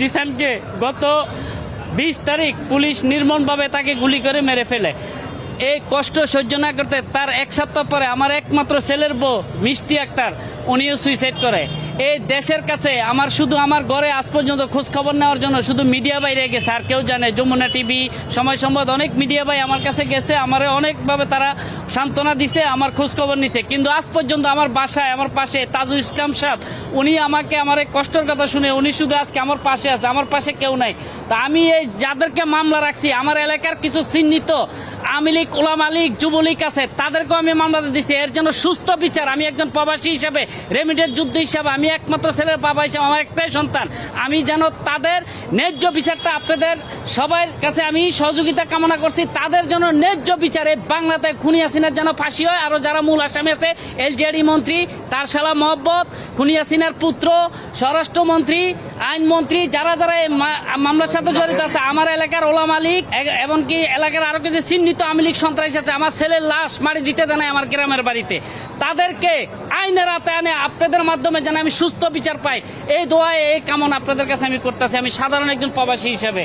জিসানকে গত বিশ তারিখ পুলিশ নির্মমভাবে তাকে গুলি করে মেরে ফেলে। এই কষ্ট সহ্য না করতে তার এক সপ্তাহ পরে আমার একমাত্র ছেলের বউ, মিষ্টি আক্তার, উনিও সুইসাইড করে। এই দেশের কাছে আমার শুধু আমার ঘরে আজ পর্যন্ত খোঁজ খবর নেওয়ার জন্য শুধু মিডিয়া বাইরে গেছে, আর কেউ জানে। যমুনা টিভি সময় সম্বাদ অনেক মিডিয়া ভাই আমার কাছে গেছে। আমার অনেকভাবে তারা সান্ত্বনা দিছে, আমার খোঁজ খবর নিছে। কিন্তু আজ পর্যন্ত আমার বাসায়, আমার পাশে তাজুল ইসলাম সাহেব, উনি আমাকে, আমার এই কষ্টের কথা শুনে উনি শুধু আজকে আমার পাশে আছে, আমার পাশে কেউ নাই। তা আমি এই যাদেরকে মামলা রাখছি, আমার এলাকার কিছু চিহ্নিত আওয়ামী লীগ ওলাম লীগ, যুবলীগ আছে, তাদেরকেও আমি মামলাতে দিচ্ছি এর জন্য সুস্থ বিচার, আমি একজন প্রবাসী হিসাবে রেমিডের যুদ্ধ হিসাবে, আমি একমাত্র ছেলের বাবা হিসাবে, আমার একটাই সন্তান। আমি যেন তাদের ন্যায্য বিচারটা আপনাদের সবার কাছে আমি সহযোগিতা কামনা করছি, তাদের জন্য ন্যায্য বিচারে বাংলাতে খুনি হাসিনার যেন ফাঁসি হয়, আরও যারা মূল আসামি আছে, এলজেডি মন্ত্রী তার শালা মহব্বত, খুনি হাসিনার পুত্র, স্বরাষ্ট্রমন্ত্রী, আইনমন্ত্রী, যারা যারা এই মামলার সাথে জড়িত আছে, আমার এলাকার ওলা মালিক এমনকি এলাকার আরও কিছু চিহ্নিত আওয়ামী লীগ সন্ত্রাসী আছে, আমার ছেলের লাশ মারি দিতে দেয় আমার গ্রামের বাড়িতে। তাদেরকে আইনের আতে আনে, আপনাদের মাধ্যমে যেন আমি সুস্থ বিচার পাই। এই দোয়া এই কামনা আপনাদের কাছে আমি করতেছি, আমি সাধারণ একজন প্রবাসী হিসেবে।